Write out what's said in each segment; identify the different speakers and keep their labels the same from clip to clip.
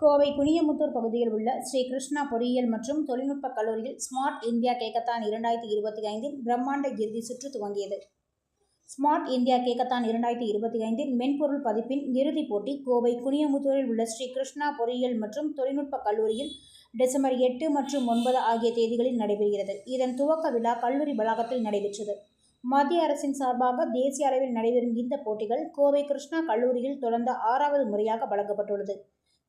Speaker 1: கோவை குனியமுத்தூர் பகுதியில் உள்ள ஸ்ரீ கிருஷ்ணா பொறியியல் மற்றும் தொழில்நுட்ப கல்லூரியில் ஸ்மார்ட் இந்தியா கேக்கத்தான் இரண்டாயிரத்தி இருபத்தி ஐந்தின் பிரம்மாண்ட இறுதி சுற்று துவங்கியது. ஸ்மார்ட் இந்தியா கேக்கத்தான் இரண்டாயிரத்தி இருபத்தி ஐந்தின் மென்பொருள் பதிப்பின் இறுதிப் போட்டி கோவை குனியமுத்தூரில் உள்ள ஸ்ரீ கிருஷ்ணா பொறியியல் மற்றும் தொழில்நுட்ப கல்லூரியில் டிசம்பர் எட்டு மற்றும் ஒன்பது ஆகிய தேதிகளில் நடைபெறுகிறது. இதன் துவக்க விழா கல்லூரி வளாகத்தில் நடைபெற்றது. மத்திய அரசின் சார்பாக தேசிய அளவில் நடைபெறும் இந்த போட்டிகள் கோவை கிருஷ்ணா கல்லூரியில் தொடர்ந்த ஆறாவது முறையாக வழங்கப்பட்டுள்ளது.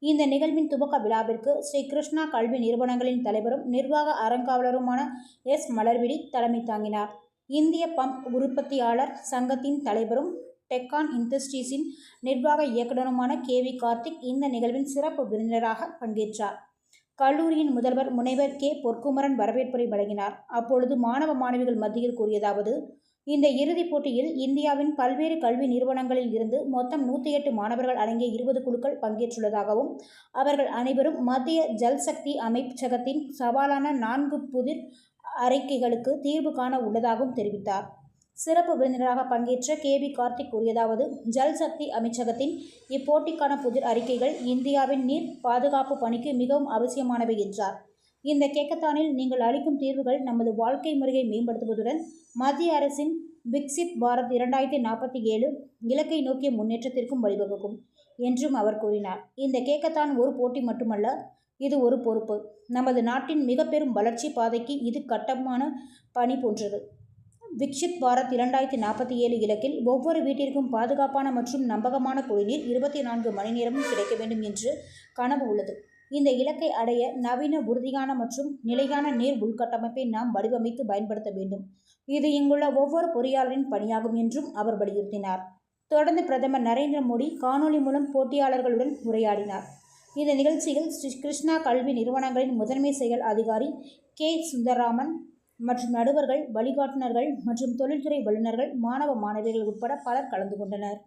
Speaker 1: இந்த நிகழ்வின் துவக்க விழாவிற்கு ஸ்ரீ கிருஷ்ணா கல்வி நிறுவனங்களின் தலைவரும் நிர்வாக அறங்காவலருமான எஸ். மலர்விழி தலைமை தாங்கினார். இந்திய பம்ப் உற்பத்தியாளர் சங்கத்தின் தலைவரும் டெக்கான் இண்டஸ்ட்ரீஸின் நிர்வாக இயக்குநருமான கே. வி. கார்த்திக் இந்த நிகழ்வின் சிறப்பு விருந்தினராக பங்கேற்றார். கல்லூரியின் முதல்வர் முனைவர் கே. பொற்குமரன் வரவேற்புரை வழங்கினார். அப்பொழுது மாணவ மாணவிகள் மத்தியில் கூறியதாவது இந்த இறுதிப் போட்டியில் இந்தியாவின் பல்வேறு கல்வி நிறுவனங்களில் இருந்து மொத்தம் நூற்றி எட்டு மாணவர்கள் அடங்கிய இருபது குழுக்கள் பங்கேற்றுள்ளதாகவும் அவர்கள் அனைவரும் மத்திய ஜல்சக்தி அமைச்சகத்தின் சவாலான நான்கு புதிர் அறிக்கைகளுக்கு தீர்வு காண உள்ளதாகவும் தெரிவித்தார். சிறப்பு விருந்தினராக பங்கேற்ற கே. வி கார்த்திக் கூறியதாவது ஜல் சக்தி அமைச்சகத்தின் இப்போட்டிக்கான புதிர் அறிக்கைகள் இந்தியாவின் நீர் பாதுகாப்பு பணிக்கு மிகவும் அவசியமானவை என்றார். இந்த கேக்கத்தானில் நீங்கள் அளிக்கும் தீர்வுகள் நமது வாழ்க்கை முறையை மேம்படுத்துவதுடன் மத்திய அரசின் விக்சித் பாரத் இரண்டாயிரத்தி நாற்பத்தி ஏழு இலக்கை நோக்கிய முன்னேற்றத்திற்கும் வழிவகுக்கும் என்றும் அவர் கூறினார். இந்த கேக்கத்தான் ஒரு போட்டி மட்டுமல்ல இது ஒரு பொறுப்பு. நமது நாட்டின் மிக பெரும் வளர்ச்சி பாதைக்கு இது கட்டமான பணி போன்றது. விக்ஷித் பாரத் இரண்டாயிரத்தி நாற்பத்தி ஏழு இலக்கில் ஒவ்வொரு வீட்டிற்கும் பாதுகாப்பான மற்றும் நம்பகமான குடிநீர் இருபத்தி நான்கு மணி நேரமும் கிடைக்க வேண்டும் என்று கனவு உள்ளது. இந்த இலக்கை அடைய நவீன உறுதியான மற்றும் நிலையான நீர் உள்கட்டமைப்பை நாம் வடிவமைத்து பயன்படுத்த வேண்டும். இது இங்குள்ள ஒவ்வொரு பொறியாளரின் பணியாகும் என்றும் அவர் வலியுறுத்தினார். தொடர்ந்து பிரதமர் நரேந்திர மோடி காணொலி மூலம் போட்டியாளர்களுடன் உரையாடினார். இந்த நிகழ்ச்சியில் ஸ்ரீ கிருஷ்ணா கல்வி நிறுவனங்களின் முதன்மை செயல் அதிகாரி கே. சுந்தரராமன் மற்றும் நடுவர்கள் வழிகாட்டுநர்கள் மற்றும் தொழில்துறை வல்லுநர்கள் மாணவ மாணவிகள் உட்பட பலர் கலந்து கொண்டனர்.